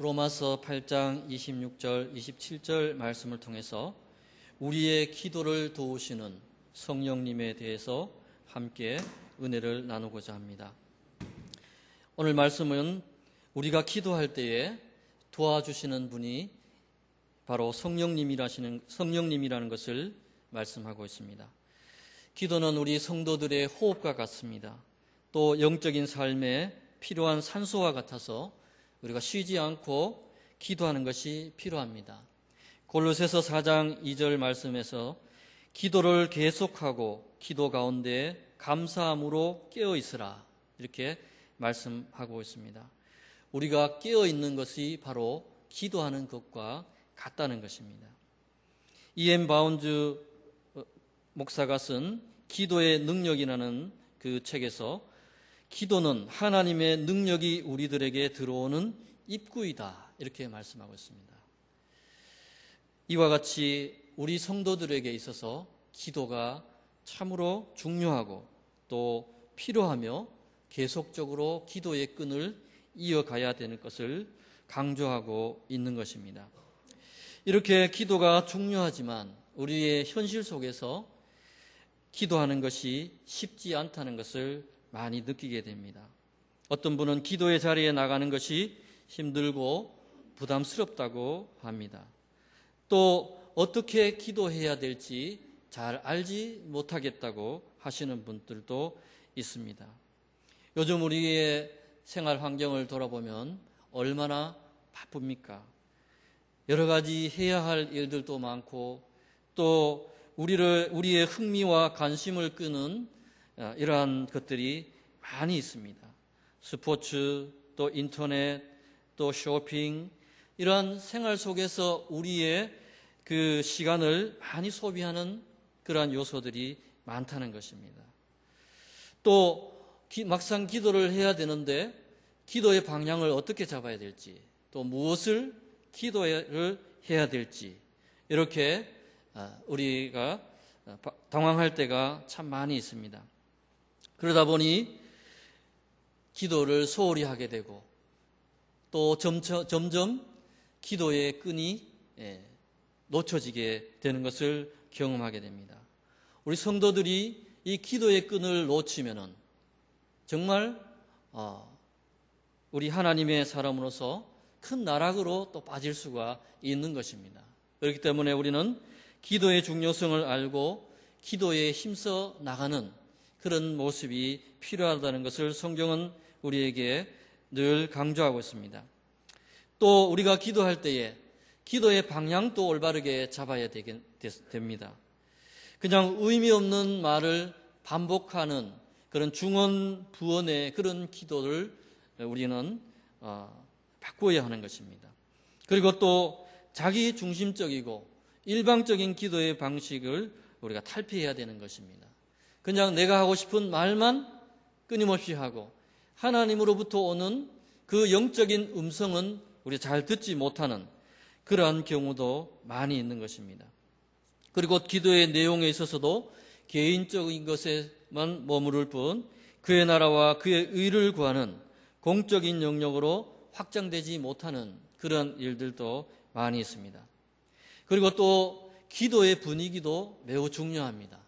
로마서 8장 26절, 27절 말씀을 통해서 우리의 기도를 도우시는 성령님에 대해서 함께 은혜를 나누고자 합니다. 오늘 말씀은 우리가 기도할 때에 도와주시는 분이 바로 성령님이라시는 성령님이라는 것을 말씀하고 있습니다. 기도는 우리 성도들의 호흡과 같습니다. 또 영적인 삶에 필요한 산소와 같아서 우리가 쉬지 않고 기도하는 것이 필요합니다. 골로새서 4장 2절 말씀에서 기도를 계속하고 기도 가운데 감사함으로 깨어 있으라 이렇게 말씀하고 있습니다. 우리가 깨어 있는 것이 바로 기도하는 것과 같다는 것입니다. 이엠 바운즈 목사가 쓴 기도의 능력이라는 그 책에서 기도는 하나님의 능력이 우리들에게 들어오는 입구이다. 이렇게 말씀하고 있습니다. 이와 같이 우리 성도들에게 있어서 기도가 참으로 중요하고 또 필요하며 계속적으로 기도의 끈을 이어가야 되는 것을 강조하고 있는 것입니다. 이렇게 기도가 중요하지만 우리의 현실 속에서 기도하는 것이 쉽지 않다는 것을 많이 느끼게 됩니다. 어떤 분은 기도의 자리에 나가는 것이 힘들고 부담스럽다고 합니다. 또 어떻게 기도해야 될지 잘 알지 못하겠다고 하시는 분들도 있습니다. 요즘 우리의 생활 환경을 돌아보면 얼마나 바쁩니까? 여러 가지 해야 할 일들도 많고 또 우리를 우리의 흥미와 관심을 끄는 어, 이러한 것들이 많이 있습니다. 스포츠, 또 인터넷, 또 쇼핑, 이러한 생활 속에서 우리의 그 시간을 많이 소비하는 그러한 요소들이 많다는 것입니다. 또 막상 기도를 해야 되는데 기도의 방향을 어떻게 잡아야 될지 또 무엇을 기도를 해야 될지 이렇게 어, 우리가 어, 당황할 때가 참 많이 있습니다. 그러다 보니 기도를 소홀히 하게 되고 또 점점, 점점 기도의 끈이 예, 놓쳐지게 되는 것을 경험하게 됩니다. 우리 성도들이 이 기도의 끈을 놓치면은 정말 어, 우리 하나님의 사람으로서 큰 나락으로 또 빠질 수가 있는 것입니다. 그렇기 때문에 우리는 기도의 중요성을 알고 기도에 힘써 나가는 그런 모습이 필요하다는 것을 성경은 우리에게 늘 강조하고 있습니다. 또 우리가 기도할 때에 기도의 방향도 올바르게 잡아야 되긴, 됩니다. 그냥 의미 없는 말을 반복하는 그런 중언 부언의 그런 기도를 우리는 어, 바꾸어야 하는 것입니다. 그리고 또 자기 중심적이고 일방적인 기도의 방식을 우리가 탈피해야 되는 것입니다. 그냥 내가 하고 싶은 말만 끊임없이 하고 하나님으로부터 오는 그 영적인 음성은 우리 잘 듣지 못하는 그러한 경우도 많이 있는 것입니다. 그리고 기도의 내용에 있어서도 개인적인 것에만 머무를 뿐 그의 나라와 그의 의를 구하는 공적인 영역으로 확장되지 못하는 그런 일들도 많이 있습니다. 그리고 또 기도의 분위기도 매우 중요합니다.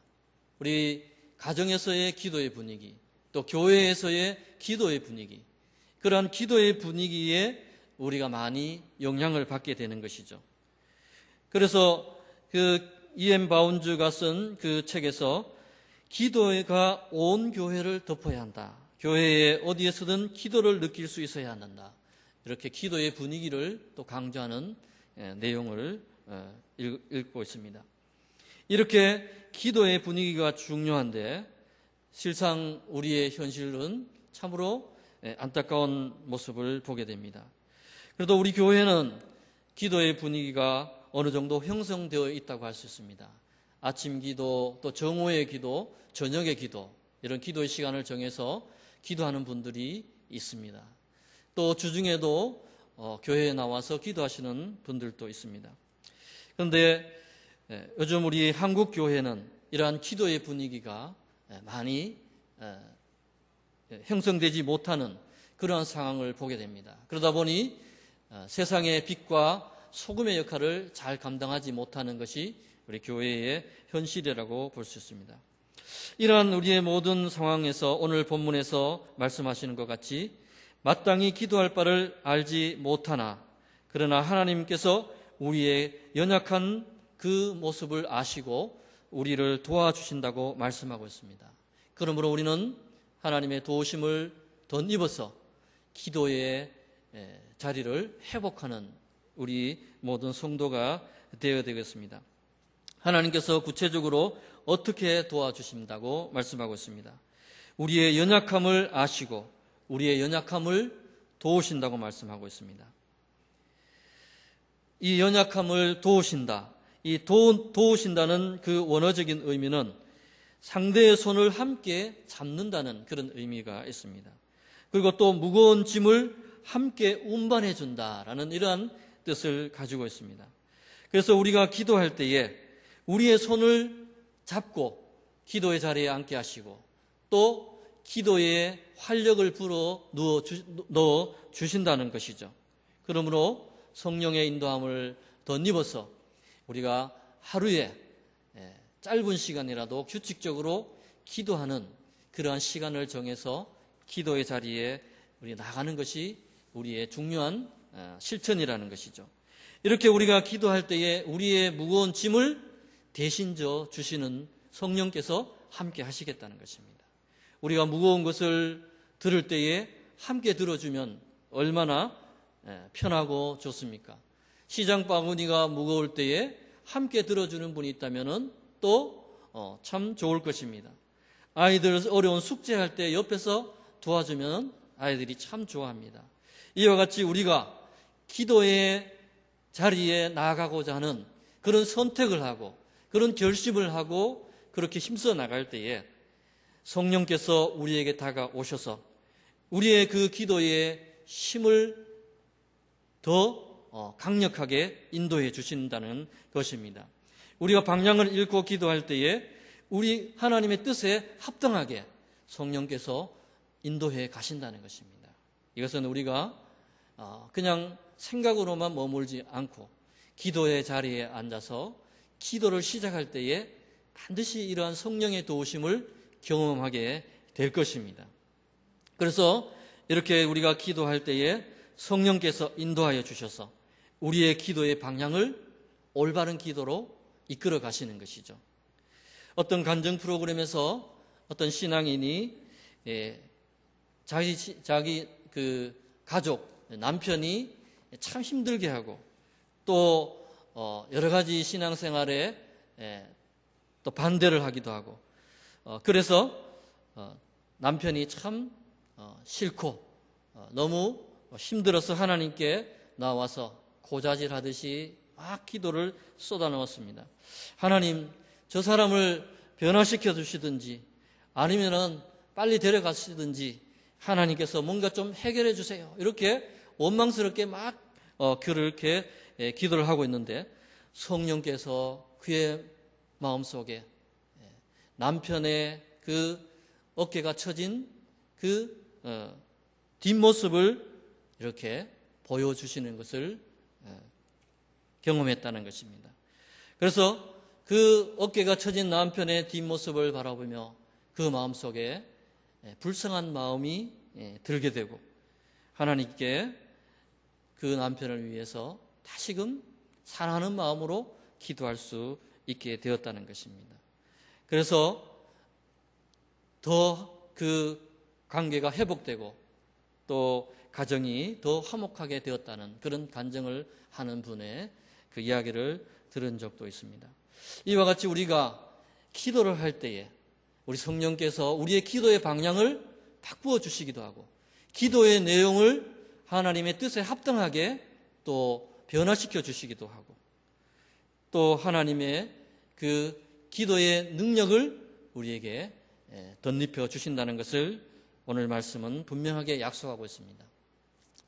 우리 가정에서의 기도의 분위기, 또 교회에서의 기도의 분위기, 그러한 기도의 분위기에 우리가 많이 영향을 받게 되는 것이죠. 그래서 그 이엠 바운즈가 쓴 그 책에서 기도가 온 교회를 덮어야 한다. 교회에 어디에서든 기도를 느낄 수 있어야 한다. 이렇게 기도의 분위기를 또 강조하는 예, 내용을 어, 읽고 있습니다. 이렇게 기도의 분위기가 중요한데 실상 우리의 현실은 참으로 예, 안타까운 모습을 보게 됩니다. 그래도 우리 교회는 기도의 분위기가 어느 정도 형성되어 있다고 할 수 있습니다. 아침 기도, 또 정오의 기도, 저녁의 기도, 이런 기도의 시간을 정해서 기도하는 분들이 있습니다. 또 주중에도 어, 교회에 나와서 기도하시는 분들도 있습니다. 그런데 예, 요즘 우리 한국 교회는 이러한 기도의 분위기가 예, 많이 예, 형성되지 못하는 그러한 상황을 보게 됩니다. 그러다 보니 어, 세상의 빛과 소금의 역할을 잘 감당하지 못하는 것이 우리 교회의 현실이라고 볼 수 있습니다. 이러한 우리의 모든 상황에서 오늘 본문에서 말씀하시는 것 같이 마땅히 기도할 바를 알지 못하나 그러나 하나님께서 우리의 연약한 그 모습을 아시고 우리를 도와주신다고 말씀하고 있습니다. 그러므로 우리는 하나님의 도우심을 덧입어서 기도의 자리를 회복하는 우리 모든 성도가 되어야 되겠습니다. 하나님께서 구체적으로 어떻게 도와주신다고 말씀하고 있습니다. 우리의 연약함을 아시고 우리의 연약함을 도우신다고 말씀하고 있습니다. 이 연약함을 도우신다. 이 도, 도우신다는 그 원어적인 의미는 상대의 손을 함께 잡는다는 그런 의미가 있습니다. 그리고 또 무거운 짐을 함께 운반해 준다라는 이러한 뜻을 가지고 있습니다. 그래서 우리가 기도할 때에 우리의 손을 잡고 기도의 자리에 앉게 하시고 또 기도에 활력을 불어 넣어 주신다는 것이죠. 그러므로 성령의 인도함을 덧입어서 우리가 하루에 예, 짧은 시간이라도 규칙적으로 기도하는 그러한 시간을 정해서 기도의 자리에 우리 나가는 것이 우리의 중요한 어, 실천이라는 것이죠. 이렇게 우리가 기도할 때에 우리의 무거운 짐을 대신 져 주시는 성령께서 함께 하시겠다는 것입니다. 우리가 무거운 것을 들을 때에 함께 들어주면 얼마나 예, 편하고 좋습니까? 시장 바구니가 무거울 때에 함께 들어주는 분이 있다면 또참 어, 좋을 것입니다. 아이들 어려운 숙제할 때 옆에서 도와주면 아이들이 참 좋아합니다. 이와 같이 우리가 기도의 자리에 나아가고자 하는 그런 선택을 하고 그런 결심을 하고 그렇게 힘써 나갈 때에 성령께서 우리에게 다가오셔서 우리의 그 기도에 힘을 더 어, 강력하게 인도해 주신다는 것입니다. 우리가 방향을 잃고 기도할 때에 우리 하나님의 뜻에 합당하게 성령께서 인도해 가신다는 것입니다. 이것은 우리가 어, 그냥 생각으로만 머물지 않고 기도의 자리에 앉아서 기도를 시작할 때에 반드시 이러한 성령의 도우심을 경험하게 될 것입니다. 그래서 이렇게 우리가 기도할 때에 성령께서 인도하여 주셔서 우리의 기도의 방향을 올바른 기도로 이끌어 가시는 것이죠. 어떤 간증 프로그램에서 어떤 신앙인이 예, 자기 자기 그 가족 남편이 참 힘들게 하고 또 어, 여러 가지 신앙생활에 예, 또 반대를 하기도 하고 어, 그래서 어, 남편이 참 싫고 너무 힘들어서 하나님께 나와서 고자질 하듯이 막 기도를 쏟아 넣었습니다. 하나님, 저 사람을 변화시켜 주시든지 아니면은 빨리 데려가시든지 하나님께서 뭔가 좀 해결해 주세요. 이렇게 원망스럽게 막 어, 그렇게 예, 기도를 하고 있는데 성령께서 그의 마음속에 예, 남편의 그 어깨가 처진 그 어, 뒷모습을 이렇게 보여주시는 것을 어, 경험했다는 것입니다. 그래서 그 어깨가 처진 남편의 뒷모습을 바라보며 그 마음속에 예, 불쌍한 마음이 예, 들게 되고 하나님께 그 남편을 위해서 다시금 사랑하는 마음으로 기도할 수 있게 되었다는 것입니다. 그래서 더 그 관계가 회복되고 또 가정이 더 화목하게 되었다는 그런 간증을 하는 분의 그 이야기를 들은 적도 있습니다. 이와 같이 우리가 기도를 할 때에 우리 성령께서 우리의 기도의 방향을 바꾸어 주시기도 하고 기도의 내용을 하나님의 뜻에 합당하게 또 변화시켜 주시기도 하고 또 하나님의 그 기도의 능력을 우리에게 예, 덧입혀 주신다는 것을 오늘 말씀은 분명하게 약속하고 있습니다.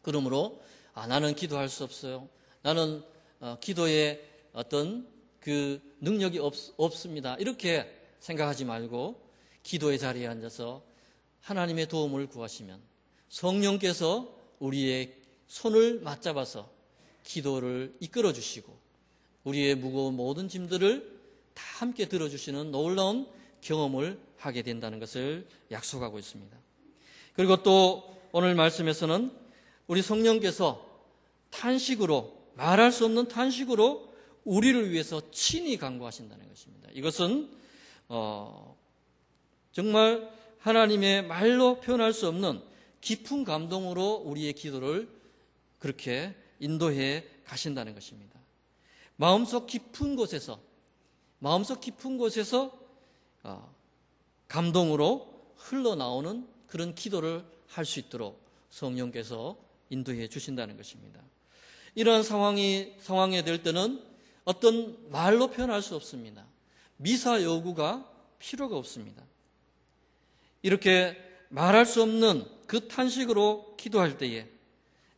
그러므로 아, 나는 기도할 수 없어요. 나는 어, 기도에 어떤 그 능력이 없, 없습니다. 이렇게 생각하지 말고 기도의 자리에 앉아서 하나님의 도움을 구하시면 성령께서 우리의 손을 맞잡아서 기도를 이끌어 주시고 우리의 무거운 모든 짐들을 다 함께 들어주시는 놀라운 경험을 하게 된다는 것을 약속하고 있습니다. 그리고 또 오늘 말씀에서는 우리 성령께서 탄식으로 말할 수 없는 탄식으로 우리를 위해서 친히 강구하신다는 것입니다. 이것은 어, 정말 하나님의 말로 표현할 수 없는 깊은 감동으로 우리의 기도를 그렇게 인도해 가신다는 것입니다. 마음속 깊은 곳에서 마음속 깊은 곳에서 어, 감동으로 흘러나오는 그런 기도를 할 수 있도록 성령께서 인도해 주신다는 것입니다. 이러한 상황이 상황에 될 때는 어떤 말로 표현할 수 없습니다. 미사 여구가 필요가 없습니다. 이렇게 말할 수 없는 그 탄식으로 기도할 때에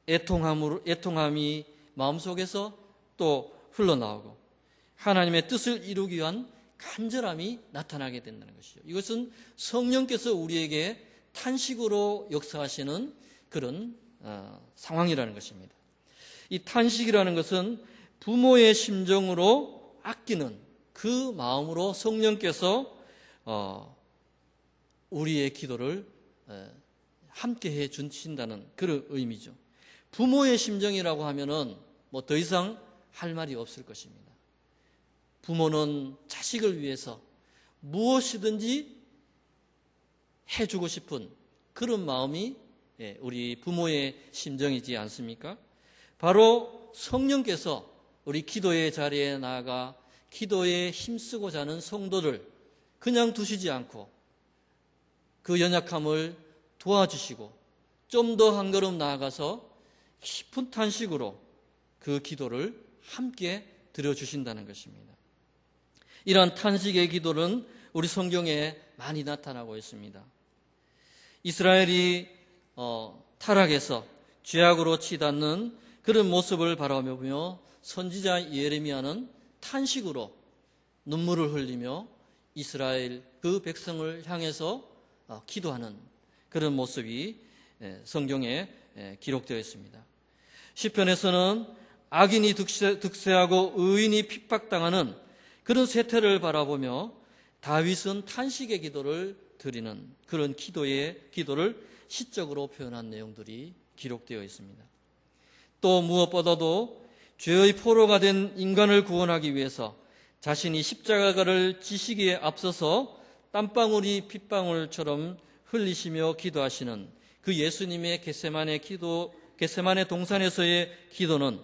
애통함으로 애통함이 마음속에서 또 흘러나오고 하나님의 뜻을 이루기 위한 간절함이 나타나게 된다는 것이죠. 이것은 성령께서 우리에게 탄식으로 역사하시는 그런 어, 상황이라는 것입니다. 이 탄식이라는 것은 부모의 심정으로 아끼는 그 마음으로 성령께서 어, 우리의 기도를 어, 함께 해 주신다는 그런 의미죠. 부모의 심정이라고 하면은 뭐 더 이상 할 말이 없을 것입니다. 부모는 자식을 위해서 무엇이든지 해주고 싶은 그런 마음이 예, 우리 부모의 심정이지 않습니까? 바로 성령께서 우리 기도의 자리에 나아가 기도에 힘쓰고자 하는 성도를 그냥 두시지 않고 그 연약함을 도와주시고 좀 더 한 걸음 나아가서 깊은 탄식으로 그 기도를 함께 드려주신다는 것입니다. 이러한 탄식의 기도는 우리 성경에 많이 나타나고 있습니다. 이스라엘이 어, 타락해서 죄악으로 치닫는 그런 모습을 바라보며 선지자 예레미야는 탄식으로 눈물을 흘리며 이스라엘 그 백성을 향해서 어, 기도하는 그런 모습이 예, 성경에 예, 기록되어 있습니다. 시편에서는 악인이 득세하고 의인이 핍박당하는 그런 세태를 바라보며 다윗은 탄식의 기도를 드리는 그런 기도의 기도를 시적으로 표현한 내용들이 기록되어 있습니다. 또 무엇보다도 죄의 포로가 된 인간을 구원하기 위해서 자신이 십자가를 지시기에 앞서서 땀방울이 핏방울처럼 흘리시며 기도하시는 그 예수님의 겟세만의 기도, 겟세만의 동산에서의 기도는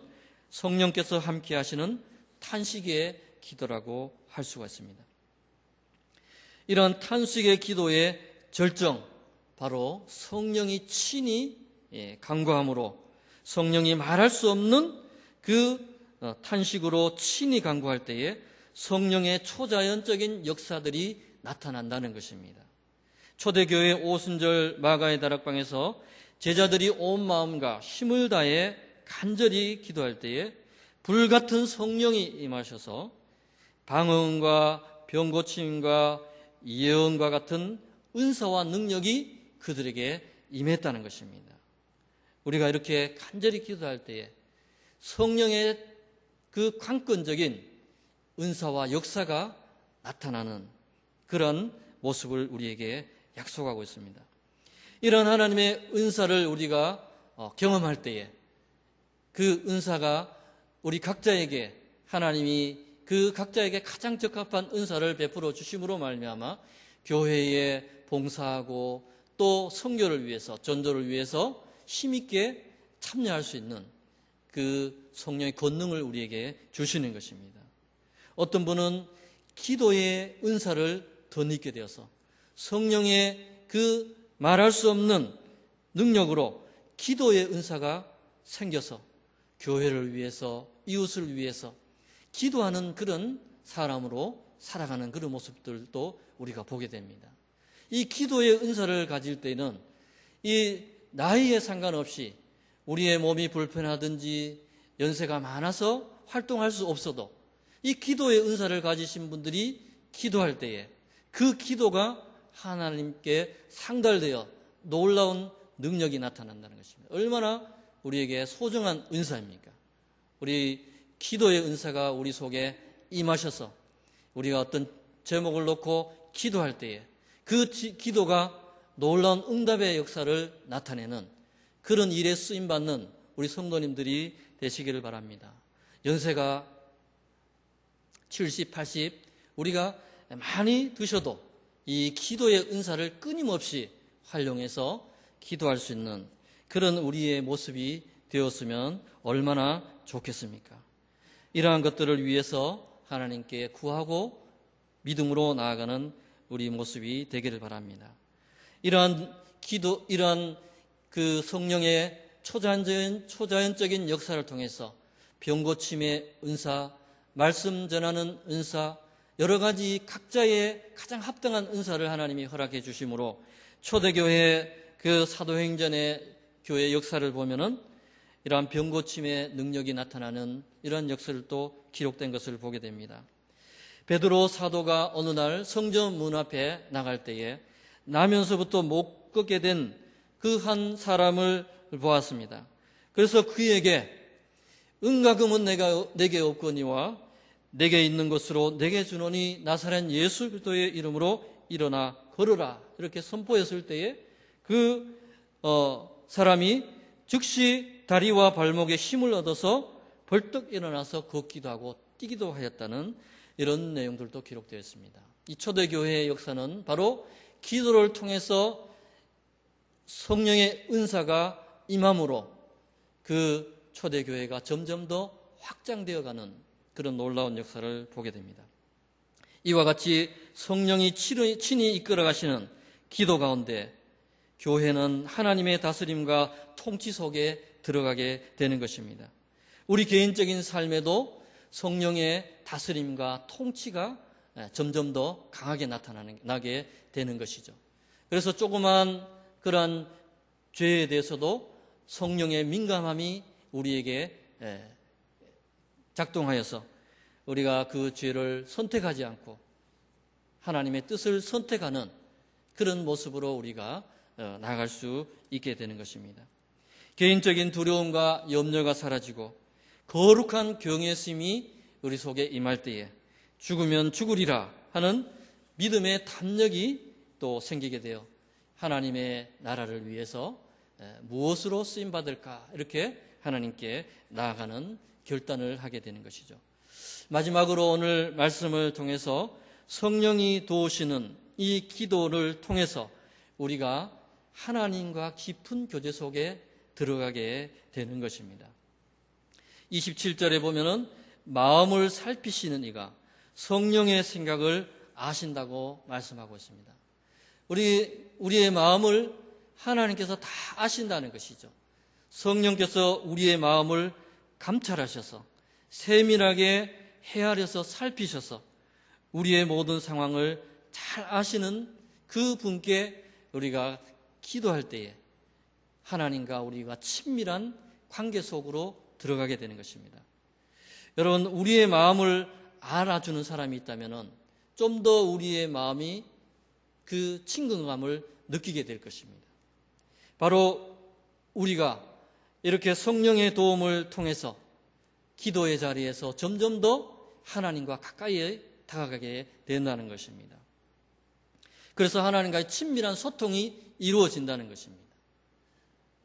성령께서 함께 하시는 탄식의 기도라고 할 수가 있습니다. 이런 탄식의 기도의 절정, 바로 성령이 친히 예, 간구함으로 성령이 말할 수 없는 그 어, 탄식으로 친히 간구할 때에 성령의 초자연적인 역사들이 나타난다는 것입니다. 초대교회 오순절 마가의 다락방에서 제자들이 온 마음과 힘을 다해 간절히 기도할 때에 불같은 성령이 임하셔서 방언과 병고침과 예언과 같은 은사와 능력이 그들에게 임했다는 것입니다. 우리가 이렇게 간절히 기도할 때에 성령의 그 관건적인 은사와 역사가 나타나는 그런 모습을 우리에게 약속하고 있습니다. 이런 하나님의 은사를 우리가 어, 경험할 때에 그 은사가 우리 각자에게 하나님이 그 각자에게 가장 적합한 은사를 베풀어 주심으로 말미암아 교회에 봉사하고 또 성교를 위해서 전도를 위해서 힘있게 참여할 수 있는 그 성령의 권능을 우리에게 주시는 것입니다. 어떤 분은 기도의 은사를 덧입게 되어서 성령의 그 말할 수 없는 능력으로 기도의 은사가 생겨서 교회를 위해서 이웃을 위해서 기도하는 그런 사람으로 살아가는 그런 모습들도 우리가 보게 됩니다. 이 기도의 은사를 가질 때는 이 나이에 상관없이 우리의 몸이 불편하든지 연세가 많아서 활동할 수 없어도 이 기도의 은사를 가지신 분들이 기도할 때에 그 기도가 하나님께 상달되어 놀라운 능력이 나타난다는 것입니다. 얼마나 우리에게 소중한 은사입니까? 우리 기도의 은사가 우리 속에 임하셔서 우리가 어떤 제목을 놓고 기도할 때에 그 지- 기도가 놀라운 응답의 역사를 나타내는 그런 일에 쓰임 받는 우리 성도님들이 되시기를 바랍니다. 연세가 70, 80 우리가 많이 드셔도 이 기도의 은사를 끊임없이 활용해서 기도할 수 있는 그런 우리의 모습이 되었으면 얼마나 좋겠습니까? 이러한 것들을 위해서 하나님께 구하고 믿음으로 나아가는 우리 모습이 되기를 바랍니다. 이러한 기도, 이러한 그 성령의 초자연적인, 초자연적인 역사를 통해서 병고침의 은사, 말씀 전하는 은사, 여러 가지 각자의 가장 합당한 은사를 하나님이 허락해 주심으로 초대교회 그 사도행전의 교회 역사를 보면은 이러한 병고침의 능력이 나타나는 이러한 역설도 기록된 것을 보게 됩니다. 베드로 사도가 어느 날 성전 문 앞에 나갈 때에 나면서부터 못 걷게 된 그 한 사람을 보았습니다. 그래서 그에게 은가금은 내가 내게 없거니와 내게 있는 것으로 내게 주노니 나사렛 예수 그리스도의 이름으로 일어나 걸으라 이렇게 선포했을 때에 그 어, 사람이 즉시 다리와 발목에 힘을 얻어서 벌떡 일어나서 걷기도 하고 뛰기도 하였다는 이런 내용들도 기록되어 있습니다. 이 초대교회의 역사는 바로 기도를 통해서 성령의 은사가 임함으로 그 초대교회가 점점 더 확장되어 가는 그런 놀라운 역사를 보게 됩니다. 이와 같이 성령이 친히 이끌어 가시는 기도 가운데 교회는 하나님의 다스림과 통치 속에 들어가게 되는 것입니다. 우리 개인적인 삶에도 성령의 다스림과 통치가 점점 더 강하게 나타나게 되는 것이죠. 그래서 조그만 그러한 죄에 대해서도 성령의 민감함이 우리에게 작동하여서 우리가 그 죄를 선택하지 않고 하나님의 뜻을 선택하는 그런 모습으로 우리가 어, 나아갈 수 있게 되는 것입니다. 개인적인 두려움과 염려가 사라지고 거룩한 경외심이 우리 속에 임할 때에 죽으면 죽으리라 하는 믿음의 담력이 또 생기게 되어 하나님의 나라를 위해서 무엇으로 쓰임 받을까 이렇게 하나님께 나아가는 결단을 하게 되는 것이죠. 마지막으로 오늘 말씀을 통해서 성령이 도우시는 이 기도를 통해서 우리가 하나님과 깊은 교제 속에 들어가게 되는 것입니다. 27절에 보면은 마음을 살피시는 이가 성령의 생각을 아신다고 말씀하고 있습니다. 우리, 우리의 마음을 하나님께서 다 아신다는 것이죠. 성령께서 우리의 마음을 감찰하셔서 세밀하게 헤아려서 살피셔서 우리의 모든 상황을 잘 아시는 그 분께 우리가 기도할 때에 하나님과 우리가 친밀한 관계 속으로 들어가게 되는 것입니다. 여러분, 우리의 마음을 알아주는 사람이 있다면 좀 더 우리의 마음이 그 친근감을 느끼게 될 것입니다. 바로 우리가 이렇게 성령의 도움을 통해서 기도의 자리에서 점점 더 하나님과 가까이 다가가게 된다는 것입니다. 그래서 하나님과의 친밀한 소통이 이루어진다는 것입니다.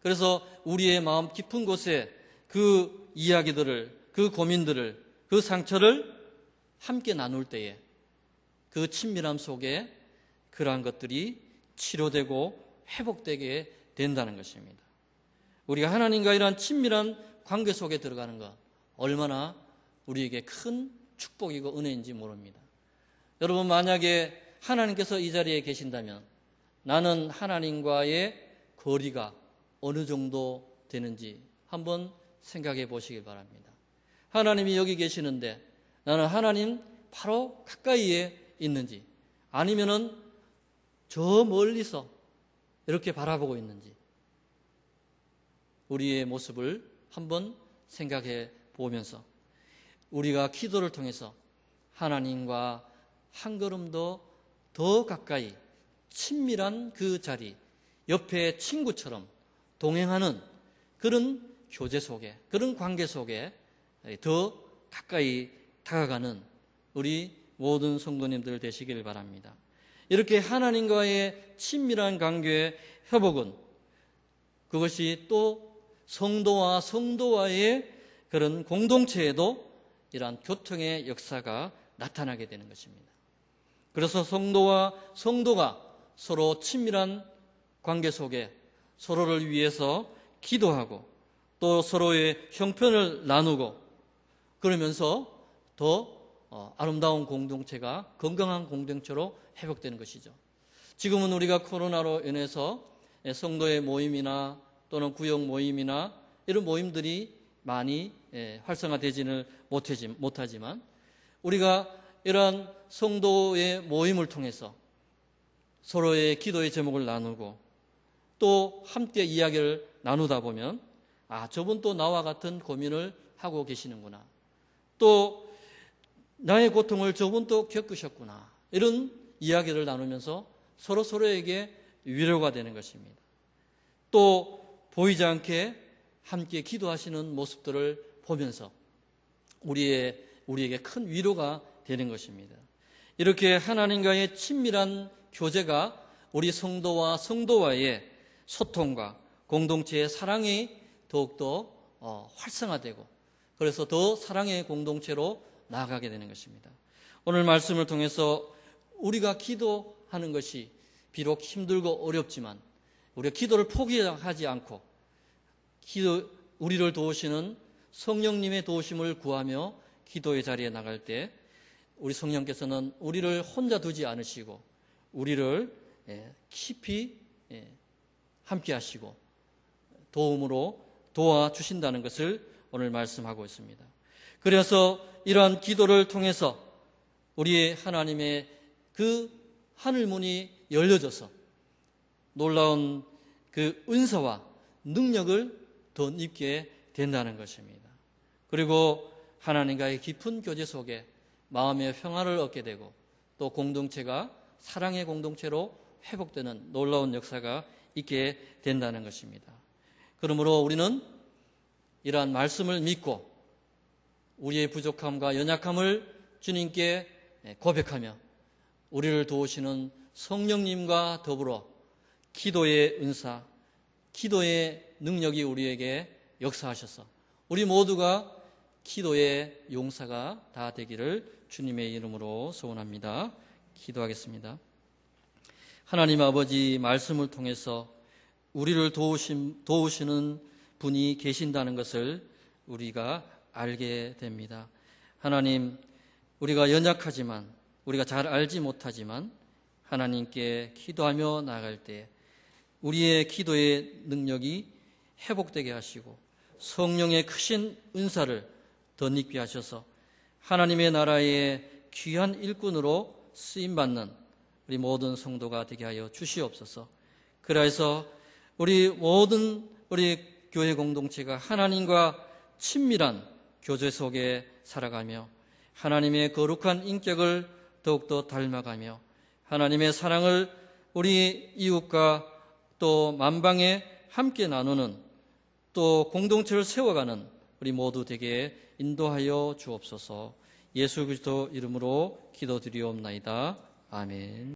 그래서 우리의 마음 깊은 곳에 그 이야기들을, 그 고민들을, 그 상처를 함께 나눌 때에 그 친밀함 속에 그러한 것들이 치료되고 회복되게 된다는 것입니다. 우리가 하나님과 이러한 친밀한 관계 속에 들어가는 것 얼마나 우리에게 큰 축복이고 은혜인지 모릅니다. 여러분 만약에 하나님께서 이 자리에 계신다면 나는 하나님과의 거리가 어느 정도 되는지 한번 생각해 보시길 바랍니다. 하나님이 여기 계시는데 나는 하나님 바로 가까이에 있는지 아니면은 저 멀리서 이렇게 바라보고 있는지 우리의 모습을 한번 생각해 보면서 우리가 기도를 통해서 하나님과 한 걸음 더, 더 가까이 친밀한 그 자리, 옆에 친구처럼 동행하는 그런 교제 속에, 그런 관계 속에 더 가까이 다가가는 우리 모든 성도님들 되시길 바랍니다. 이렇게 하나님과의 친밀한 관계의 회복은 그것이 또 성도와 성도와의 그런 공동체에도 이러한 교통의 역사가 나타나게 되는 것입니다. 그래서 성도와 성도가 서로 친밀한 관계 속에 서로를 위해서 기도하고 또 서로의 형편을 나누고 그러면서 더 어, 아름다운 공동체가 건강한 공동체로 회복되는 것이죠. 지금은 우리가 코로나로 인해서 성도의 모임이나 또는 구역 모임이나 이런 모임들이 많이 예, 활성화되지는 못하지만 우리가 이러한 성도의 모임을 통해서 서로의 기도의 제목을 나누고 또 함께 이야기를 나누다 보면 아, 저분 또 나와 같은 고민을 하고 계시는구나. 또 나의 고통을 저분도 겪으셨구나. 이런 이야기를 나누면서 서로 서로에게 위로가 되는 것입니다. 또 보이지 않게 함께 기도하시는 모습들을 보면서 우리의 우리에게 큰 위로가 되는 것입니다. 이렇게 하나님과의 친밀한 교제가 우리 성도와 성도와의 소통과 공동체의 사랑이 더욱더 어, 활성화되고 그래서 더 사랑의 공동체로 나아가게 되는 것입니다. 오늘 말씀을 통해서 우리가 기도하는 것이 비록 힘들고 어렵지만 우리가 기도를 포기하지 않고 기도, 우리를 도우시는 성령님의 도우심을 구하며 기도의 자리에 나갈 때 우리 성령께서는 우리를 혼자 두지 않으시고 우리를 예, 깊이 예, 함께 하시고 도움으로 도와주신다는 것을 오늘 말씀하고 있습니다. 그래서 이러한 기도를 통해서 우리 하나님의 그 하늘 문이 열려져서 놀라운 그 은사와 능력을 덧입게 된다는 것입니다. 그리고 하나님과의 깊은 교제 속에 마음의 평화를 얻게 되고 또 공동체가 사랑의 공동체로 회복되는 놀라운 역사가 있게 된다는 것입니다. 그러므로 우리는 이러한 말씀을 믿고 우리의 부족함과 연약함을 주님께 고백하며 우리를 도우시는 성령님과 더불어 기도의 은사, 기도의 능력이 우리에게 역사하셔서 우리 모두가 기도의 용사가 다 되기를 주님의 이름으로 소원합니다. 기도하겠습니다. 하나님 아버지 말씀을 통해서 우리를 도우신, 도우시는 분이 계신다는 것을 우리가 알게 됩니다. 하나님, 우리가 연약하지만, 우리가 잘 알지 못하지만, 하나님께 기도하며 나갈 때, 우리의 기도의 능력이 회복되게 하시고, 성령의 크신 은사를 덧입게 하셔서, 하나님의 나라의 귀한 일꾼으로 쓰임받는 우리 모든 성도가 되게 하여 주시옵소서. 그래서 우리 모든 우리 교회 공동체가 하나님과 친밀한 교제 속에 살아가며 하나님의 거룩한 인격을 더욱더 닮아가며 하나님의 사랑을 우리 이웃과 또 만방에 함께 나누는 또 공동체를 세워가는 우리 모두 되게 인도하여 주옵소서 예수 그리스도 이름으로 기도드리옵나이다. 아멘.